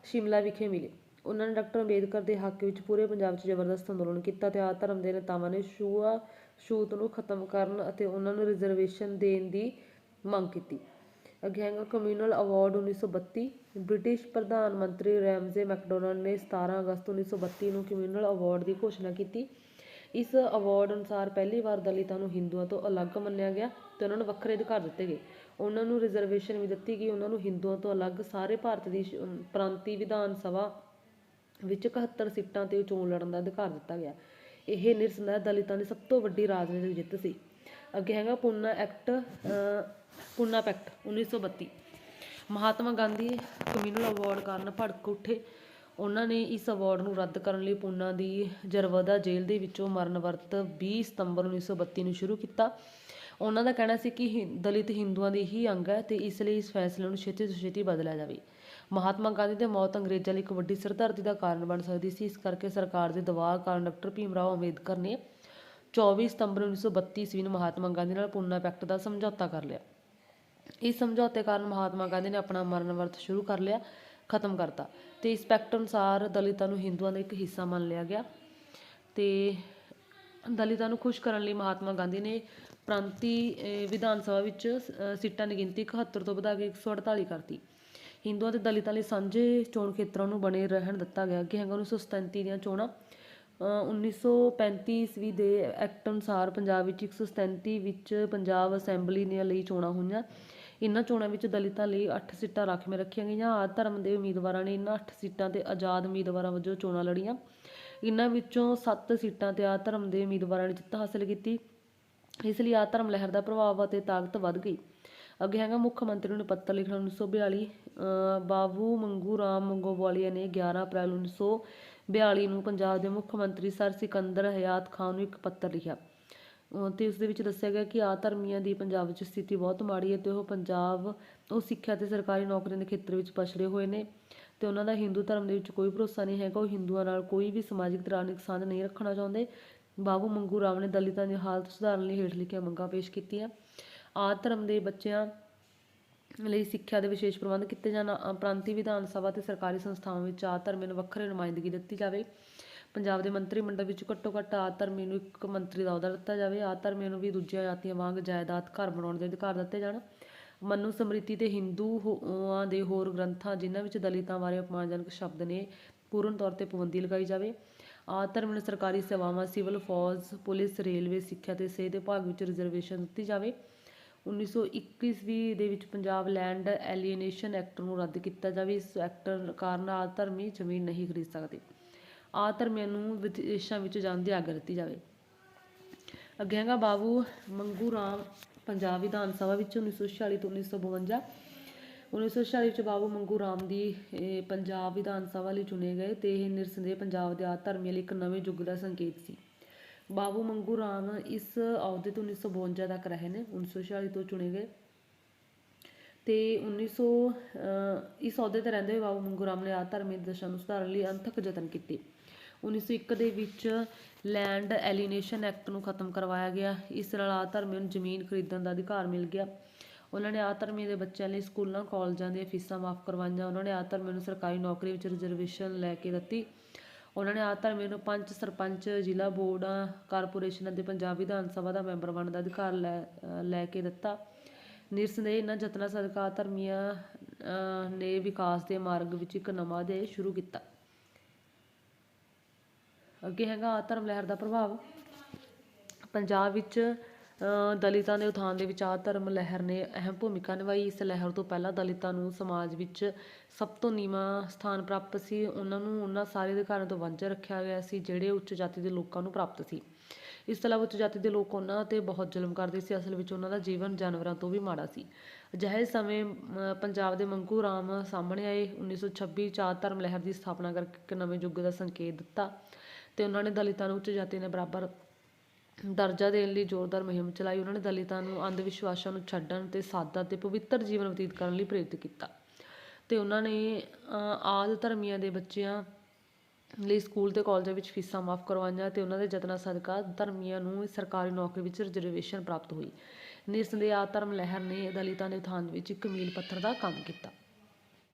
ਸ਼ਿਮਲਾ ਵਿਖੇ ਮਿਲੇ। ਉਹਨਾਂ ਨੇ ਡਾਕਟਰ ਅੰਬੇਦਕਰ ਦੇ ਹੱਕ ਵਿੱਚ ਪੂਰੇ ਪੰਜਾਬ 'ਚ ਜ਼ਬਰਦਸਤ ਅੰਦੋਲਨ ਕੀਤਾ ਤੇ ਆਦ ਧਰਮ ਦੇ ਨੇਤਾਵਾਂ ਨੇ ਛੂਆ ਛੂਤ ਨੂੰ ਖਤਮ ਕਰਨ ਅਤੇ ਉਹਨਾਂ ਨੂੰ ਰਿਜ਼ਰਵੇਸ਼ਨ ਦੇਣ ਦੀ ਮੰਗ ਕੀਤੀ। ਅੱਗੇ ਕਮਿਊਨਲ ਅਵਾਰਡ 1932 ਬ੍ਰਿਟਿਸ਼ ਪ੍ਰਧਾਨ ਮੰਤਰੀ ਰੈਮਜ਼ੇ ਮੈਕਡੋਨਲਡ ਨੇ 17 ਅਗਸਤ 1932 ਨੂੰ ਕਮਿਊਨਲ ਅਵਾਰਡ ਦੀ ਘੋਸ਼ਣਾ ਕੀਤੀ। ਇਸ ਅਵਾਰਡ ਅਨੁਸਾਰ ਪਹਿਲੀ ਵਾਰ ਦਲਿਤਾਂ ਨੂੰ ਹਿੰਦੂਆਂ ਤੋਂ ਅਲੱਗ ਮੰਨਿਆ ਗਿਆ ਤੇ ਉਹਨਾਂ ਨੂੰ ਵੱਖਰੇ ਅਧਿਕਾਰ ਦਿੱਤੇ ਗਏ। ਉਹਨਾਂ ਨੂੰ ਰਿਜ਼ਰਵੇਸ਼ਨ ਵੀ ਦਿੱਤੀ ਗਈ। ਉਹਨਾਂ ਨੂੰ ਹਿੰਦੂਆਂ ਤੋਂ ਅਲੱਗ ਸਾਰੇ ਭਾਰਤ ਦੀ ਪ੍ਰਾਂਤੀ ਵਿਧਾਨ ਸਭਾ ਵਿੱਚ 71 ਸੀਟਾਂ ਤੇ ਚੋਣ ਲੜਨ ਦਾ ਅਧਿਕਾਰ ਦਿੱਤਾ ਗਿਆ। ਇਹ ਨਿਰਸੰਦੇਹ ਦਲਿਤਾਂ ਦੀ ਸਭ ਤੋਂ ਵੱਡੀ ਰਾਜਨੀਤਿਕ ਜਿੱਤ ਸੀ। ਅੱਗੇ ਹੈਗਾ Poona act uh, Poona pact 1932 Mahatma Gandhi communal award ਕਾਰਨ ਭੜਕ ਉੱਠੇ। ਉਹਨਾਂ ਨੇ ਇਸ ਅਵਾਰਡ ਨੂੰ ਰੱਦ ਕਰਨ ਲਈ ਪੂਨਾ ਦੀ ਜਰਵਦਾ ਜੇਲ੍ਹ ਦੇ ਵਿੱਚੋਂ ਮਰਨ ਵਰਤ 20 ਸਤੰਬਰ 1932 ਨੂੰ ਸ਼ੁਰੂ ਕੀਤਾ। ਉਹਨਾਂ ਦਾ ਕਹਿਣਾ ਸੀ ਕਿ ਦਲਿਤ ਹਿੰਦੂਆਂ ਦੀ ਹੀ ਅੰਗ ਹੈ ਤੇ ਇਸ ਲਈ ਇਸ ਫੈਸਲੇ ਨੂੰ ਛੇਤੀ ਤੋਂ ਛੇਤੀ ਬਦਲਿਆ ਜਾਵੇ। ਮਹਾਤਮਾ ਗਾਂਧੀ ਦੀ ਮੌਤ ਅੰਗਰੇਜ਼ਾਂ ਲਈ ਇੱਕ ਵੱਡੀ ਸਿਰਦਰਦੀ ਦਾ ਕਾਰਨ ਬਣ ਸਕਦੀ ਸੀ। ਇਸ ਕਰਕੇ ਸਰਕਾਰ ਦੇ ਦਬਾਅ ਕਾਰਨ ਡਾਕਟਰ ਭੀਮ ਰਾਓ ਅੰਬੇਦਕਰ ਨੇ 24 ਸਤੰਬਰ 1932 ਈਸਵੀ ਨੂੰ ਮਹਾਤਮਾ ਗਾਂਧੀ ਨਾਲ ਪੂਨਾ ਪੈਕਟ ਦਾ ਸਮਝੌਤਾ ਕਰ ਲਿਆ। ਇਸ ਸਮਝੌਤੇ ਕਾਰਨ ਮਹਾਤਮਾ ਗਾਂਧੀ ਨੇ ਆਪਣਾ ਮਰਨ ਵਰਤ ਸ਼ੁਰੂ ਕਰ ਲਿਆ। ਖਤਮ ਕਰਤਾ। ਤੇ ਇਸ ਪੈਕਟ ਅਨੁਸਾਰ ਦਲਿਤਾਂ ਨੂੰ ਹਿੰਦੂਆਂ ਦਾ ਇੱਕ ਹਿੱਸਾ ਮੰਨ ਲਿਆ ਗਿਆ। ਤੇ ਦਲਿਤਾਂ ਨੂੰ ਖੁਸ਼ ਕਰਨ ਲਈ ਮਹਾਤਮਾ ਗਾਂਧੀ ਨੇ ਪ੍ਰਾਂਤੀ ਵਿਧਾਨ ਸਭਾ ਵਿੱਚ ਸੀਟਾਂ ਦੀ ਗਿਣਤੀ 71 ਤੋਂ ਵਧਾ ਕੇ 148 ਕਰਤੀ। ਹਿੰਦੂਆਂ ਤੇ ਦਲਿਤਾਂ ਲਈ ਸਾਂਝੇ ਚੋਣ ਖੇਤਰਾਂ ਨੂੰ ਬਣੇ ਰਹਿਣ ਦਿੱਤਾ ਗਿਆ। ਕਿ ਹੈਗਾ 1937 ਦੀਆਂ ਚੋਣਾਂ, ਅਹ 1935 ਈਸਵੀ ਦੇ ਐਕਟ ਅਨੁਸਾਰ ਪੰਜਾਬ ਵਿੱਚ 137 ਵਿੱਚ ਪੰਜਾਬ ਅਸੈਂਬਲੀ ਦੀਆਂ ਲਈ ਚੋਣਾਂ ਹੋਈਆਂ। ਇਨ੍ਹਾਂ ਚੋਣਾਂ ਵਿੱਚ ਦਲਿਤਾਂ ਲਈ 8 ਸੀਟਾਂ ਰਾਖਵੀਆਂ ਰੱਖੀਆਂ ਗਈਆਂ। ਆਦ ਧਰਮ ਦੇ ਉਮੀਦਵਾਰਾਂ ਨੇ ਇਨ੍ਹਾਂ 8 ਸੀਟਾਂ ਤੇ ਆਜ਼ਾਦ ਉਮੀਦਵਾਰਾਂ ਵਜੋਂ ਚੋਣਾਂ ਲੜੀਆਂ। ਇਨ੍ਹਾਂ ਵਿੱਚੋਂ 7 ਸੀਟਾਂ ਤੇ ਆਦ ਧਰਮ ਦੇ ਉਮੀਦਵਾਰਾਂ ਨੇ ਜਿੱਤ ਹਾਸਲ ਕੀਤੀ। ਇਸ ਲਈ ਆਦ ਧਰਮ ਲਹਿਰ ਦਾ ਪ੍ਰਭਾਵ ਅਤੇ ਤਾਕਤ ਵੱਧ ਗਈ। ਅੱਗੇ ਹੈਗਾ ਮੁੱਖ ਮੰਤਰੀ ਨੂੰ ਪੱਤਰ ਲਿਖਣਾ 1942 ਅਹ ਬਾਬੂ ਮੰਗੂ ਰਾਮ ਮੰਗੋਵਾਲੀਆ ਨੇ 11 ਅਪ੍ਰੈਲ 1942 ਨੂੰ ਪੰਜਾਬ ਦੇ ਮੁੱਖ ਮੰਤਰੀ ਸਰ ਸਿਕੰਦਰ ਹਯਾਤ ਖਾਨ ਨੂੰ ਇੱਕ ਪੱਤਰ ਲਿਖਿਆ। ਅਤੇ ਤੇ ਉਸ ਦੇ ਵਿੱਚ ਦੱਸਿਆ ਗਿਆ ਕਿ ਆ ਧਰਮੀਆਂ ਦੀ ਪੰਜਾਬ ਵਿੱਚ ਸਥਿਤੀ ਬਹੁਤ ਮਾੜੀ ਹੈ ਅਤੇ ਉਹ ਪੰਜਾਬ, ਉਹ ਸਿੱਖਿਆ ਅਤੇ ਸਰਕਾਰੀ ਨੌਕਰੀਆਂ ਦੇ ਖੇਤਰ ਵਿੱਚ ਪਛੜੇ ਹੋਏ ਨੇ ਅਤੇ ਉਹਨਾਂ ਦਾ ਹਿੰਦੂ ਧਰਮ ਦੇ ਵਿੱਚ ਕੋਈ ਭਰੋਸਾ ਨਹੀਂ ਹੈਗਾ, ਉਹ ਹਿੰਦੂਆਂ ਨਾਲ ਕੋਈ ਵੀ ਸਮਾਜਿਕ ਤੇ ਰਾਜਨੀਤਿਕ ਸਾਂਝ ਨਹੀਂ ਰੱਖਣਾ ਚਾਹੁੰਦੇ। ਬਾਬੂ ਮੰਗੂ ਰਾਮ ਨੇ ਦਲਿਤਾਂ ਦੀ ਹਾਲਤ ਸੁਧਾਰਨ ਲਈ ਹੇਠ ਲਿਖੀਆਂ ਮੰਗਾਂ ਪੇਸ਼ ਕੀਤੀਆਂ। ਆ ਧਰਮ ਦੇ ਬੱਚਿਆਂ ਲਈ ਸਿੱਖਿਆ ਦੇ ਵਿਸ਼ੇਸ਼ ਪ੍ਰਬੰਧ ਕੀਤੇ ਜਾਣ ਪ੍ਰਾਂਤੀ ਵਿਧਾਨ ਸਭਾ ਤੇ ਸਰਕਾਰੀ ਸੰਸਥਾਵਾਂ ਵਿੱਚ ਆ ਧਰਮੀ ਨੂੰ ਵੱਖਰੇ ਨੁਮਾਇੰਦਗੀ ਦਿੱਤੀ ਜਾਵੇ। ਪੰਜਾਬ ਦੇ ਮੰਤਰੀ ਮੰਡਲ ਵਿੱਚ ਘੱਟੋ ਘੱਟ ਆਦ ਧਰਮੀ ਨੂੰ ਇੱਕ ਮੰਤਰੀ ਦਾ ਅਹੁਦਾ ਦਿੱਤਾ ਜਾਵੇ। ਆਦ ਧਰਮੀਆਂ ਨੂੰ ਵੀ ਦੂਜੀਆਂ ਜਾਤੀਆਂ ਵਾਂਗ ਜਾਇਦਾਦ ਘਰ ਬਣਾਉਣ ਦੇ ਅਧਿਕਾਰ ਦਿੱਤੇ ਜਾਣ। ਮਨੂ ਸਮ੍ਰਿਤੀ ਤੇ ਹਿੰਦੂਆਂ ਦੇ ਹੋਰ ਗ੍ਰੰਥਾਂ ਜਿਨ੍ਹਾਂ ਵਿੱਚ ਦਲਿਤਾਂ ਬਾਰੇ ਅਪਮਾਨਜਨਕ ਸ਼ਬਦ ਨੇ, ਪੂਰਨ ਤੌਰ ਤੇ ਪਾਬੰਦੀ ਲਗਾਈ ਜਾਵੇ। ਆਦ ਧਰਮ ਨੂੰ ਸਰਕਾਰੀ ਸੇਵਾਵਾਂ, ਸਿਵਲ ਫੌਜ, ਪੁਲਿਸ, ਰੇਲਵੇ, ਸਿੱਖਿਆ ਤੇ ਸਿਹਤ ਦੇ ਭਾਗ ਵਿੱਚ ਰਿਜ਼ਰਵੇਸ਼ਨ ਦਿੱਤੀ ਜਾਵੇ। 1921 ਈਸਵੀ ਦੇ ਵਿੱਚ ਪੰਜਾਬ ਲੈਂਡ ਐਲੀਏਨੇਸ਼ਨ ਐਕਟ ਨੂੰ ਰੱਦ ਕੀਤਾ ਜਾਵੇ। ਇਸ ਐਕਟ ਕਾਰਨ ਆਦ ਧਰਮੀ ਜ਼ਮੀਨ ਨਹੀਂ ਖਰੀਦ ਸਕਦੇ। ਆ ਧਰਮੀਆਂ ਨੂੰ ਵਿਦੇਸ਼ਾਂ ਵਿੱਚ ਜਾਣ ਦੀ ਆਗਿਆ ਦਿੱਤੀ ਜਾਵੇ। ਅੱਗੇ ਹੈਗਾ ਬਾਬੂ ਮੰਗੂ ਰਾਮ ਪੰਜਾਬ ਵਿਧਾਨ ਸਭਾ ਵਿੱਚ 1946 ਤੋਂ 1952 1946 ਵਿੱਚ ਬਾਬੂ ਮੰਗੂ ਰਾਮ ਦੀ ਇਹ, ਪੰਜਾਬ ਵਿਧਾਨ ਸਭਾ ਲਈ ਚੁਣੇ ਗਏ ਤੇ ਇਹ ਨਿਰਸੰਦੇਹ ਪੰਜਾਬ ਦੇ ਆਦ ਧਰਮੀਆਂ ਲਈ ਇੱਕ ਨਵੇਂ ਯੁੱਗ ਦਾ ਸੰਕੇਤ ਸੀ। ਬਾਬੂ ਮੰਗੂ ਰਾਮ ਇਸ ਅਹੁਦੇ ਤੋਂ 1952 ਤੱਕ ਰਹੇ ਨੇ 1946 ਤੋਂ ਚੁਣੇ ਗਏ। ਤੇ 1900 ਅਹ, ਇਸ ਅਹੁਦੇ ਤੇ ਰਹਿੰਦੇ ਹੋਏ ਬਾਬੂ ਮੰਗੂ ਰਾਮ ਨੇ ਆਦ ਧਰਮੀ ਦਸ਼ਾ ਨੂੰ ਸੁਧਾਰਨ ਲਈ ਅੰਥਕ ਯਤਨ ਕੀਤੇ। 1901 ਦੇ ਵਿੱਚ ਲੈਂਡ ਐਲੀਨੇਸ਼ਨ ਐਕਟ ਨੂੰ ਖਤਮ ਕਰਵਾਇਆ ਗਿਆ। ਇਸ ਨਾਲ ਆ ਧਰਮੀਆਂ ਨੂੰ ਜ਼ਮੀਨ ਖਰੀਦਣ ਦਾ ਅਧਿਕਾਰ ਮਿਲ ਗਿਆ। ਉਹਨਾਂ ਨੇ ਆ ਧਰਮੀਆਂ ਦੇ ਬੱਚਿਆਂ ਲਈ ਸਕੂਲਾਂ, ਕਾਲਜਾਂ ਦੀਆਂ ਫੀਸਾਂ ਮਾਫ ਕਰਵਾਈਆਂ। ਉਹਨਾਂ ਨੇ ਆ ਧਰਮੀਆਂ ਨੂੰ ਸਰਕਾਰੀ ਨੌਕਰੀ ਵਿੱਚ ਰਿਜ਼ਰਵੇਸ਼ਨ ਲੈ ਕੇ ਦਿੱਤੀ। ਉਹਨਾਂ ਨੇ ਆ ਧਰਮੀਆਂ ਨੂੰ ਪੰਚ ਸਰਪੰਚ, ਜ਼ਿਲ੍ਹਾ ਬੋਰਡਾਂ, ਕਾਰਪੋਰੇਸ਼ਨ ਅਤੇ ਪੰਜਾਬ ਵਿਧਾਨ ਸਭਾ ਦਾ ਮੈਂਬਰ ਬਣਨ ਦਾ ਅਧਿਕਾਰ ਲੈ ਲੈ ਕੇ ਦਿੱਤਾ। ਨਿਰਸੰਦੇਹ ਇਹਨਾਂ ਯਤਨਾਂ ਸਦਕਾ ਧਰਮੀਆਂ ਨੇ ਵਿਕਾਸ ਦੇ ਮਾਰਗ ਵਿੱਚ ਇੱਕ ਨਵਾਂ ਦੇ ਸ਼ੁਰੂ ਕੀਤਾ। ਅੱਗੇ ਹੈਗਾ ਆਦ ਧਰਮ ਲਹਿਰ ਦਾ ਪ੍ਰਭਾਵ। ਪੰਜਾਬ ਵਿੱਚ ਦਲਿਤਾਂ ਦੇ ਉਥਾਨ ਦੇ ਵਿੱਚ ਆਦ ਧਰਮ ਲਹਿਰ ਨੇ ਅਹਿਮ ਭੂਮਿਕਾ ਨਿਭਾਈ। ਇਸ ਲਹਿਰ ਤੋਂ ਪਹਿਲਾਂ ਦਲਿਤਾਂ ਨੂੰ ਸਮਾਜ ਵਿੱਚ ਸਭ ਤੋਂ ਨੀਵਾਂ ਸਥਾਨ ਪ੍ਰਾਪਤ ਸੀ। ਉਹਨਾਂ ਨੂੰ ਉਹਨਾਂ ਸਾਰੇ ਅਧਿਕਾਰਾਂ ਤੋਂ ਵਾਂਝਾ ਰੱਖਿਆ ਗਿਆ ਸੀ, ਜਿਹੜੇ ਉੱਚ ਜਾਤੀ ਦੇ ਲੋਕਾਂ ਨੂੰ ਪ੍ਰਾਪਤ ਸੀ। ਇਸ ਤੋਂ ਇਲਾਵਾ ਉੱਚ ਜਾਤੀ ਦੇ ਲੋਕ ਉਹਨਾਂ ਤੇ ਬਹੁਤ ਜ਼ੁਲਮ ਕਰਦੇ ਸੀ। ਅਸਲ ਵਿੱਚ ਉਹਨਾਂ ਦਾ ਜੀਵਨ ਜਾਨਵਰਾਂ ਤੋਂ ਵੀ ਮਾੜਾ ਸੀ। ਅਜਿਹੇ ਸਮੇਂ ਪੰਜਾਬ ਦੇ ਮੰਗੂ ਰਾਮ ਸਾਹਮਣੇ ਆਏ। 1926 ਚ ਆਦ ਧਰਮ ਲਹਿਰ ਦੀ ਸਥਾਪਨਾ ਕਰਕੇ ਇੱਕ ਨਵੇਂ ਯੁੱਗ ਦਾ ਸੰਕੇਤ ਦਿੱਤਾ। ਤੇ ਉਹਨਾਂ ਨੇ ਦਲਿਤਾਂ ਨੂੰ ਉੱਚ ਜਾਤੀ ਦੇ ਬਰਾਬਰ ਦਰਜਾ ਦੇਣ ਲਈ ਜ਼ੋਰਦਾਰ ਮੁਹਿੰਮ ਚਲਾਈ। ਉਹਨਾਂ ਨੇ ਦਲਿਤਾਂ ਨੂੰ ਅੰਧ ਵਿਸ਼ਵਾਸਾਂ ਨੂੰ ਛੱਡਣ ਤੇ ਸਾਦਾ ਤੇ ਪਵਿੱਤਰ ਜੀਵਨ ਬਤੀਤ ਕਰਨ ਲਈ ਪ੍ਰੇਰਿਤ ਕੀਤਾ। ਤੇ ਉਹਨਾਂ ਨੇ ਅ, ਆਦਿ ਧਰਮੀਆਂ ਦੇ ਬੱਚਿਆਂ ਲਈ ਸਕੂਲ ਤੇ ਕਾਲਜਾਂ ਵਿੱਚ ਫੀਸਾਂ ਮਾਫ ਕਰਵਾਈਆਂ ਤੇ ਉਹਨਾਂ ਦੇ ਯਤਨਾਂ ਸਦਕਾ ਧਰਮੀਆਂ ਨੂੰ ਸਰਕਾਰੀ ਨੌਕਰੀ ਵਿੱਚ ਰਿਜ਼ਰਵੇਸ਼ਨ ਪ੍ਰਾਪਤ ਹੋਈ। ਨਿਸੰਦੇਹ ਆਦਿ ਧਰਮ ਲਹਿਰ ਨੇ ਦਲਿਤਾਂ ਦੇ ਉਥਾਨ ਵਿੱਚ ਇੱਕ ਮੀਲ ਪੱਥਰ ਦਾ ਕੰਮ ਕੀਤਾ।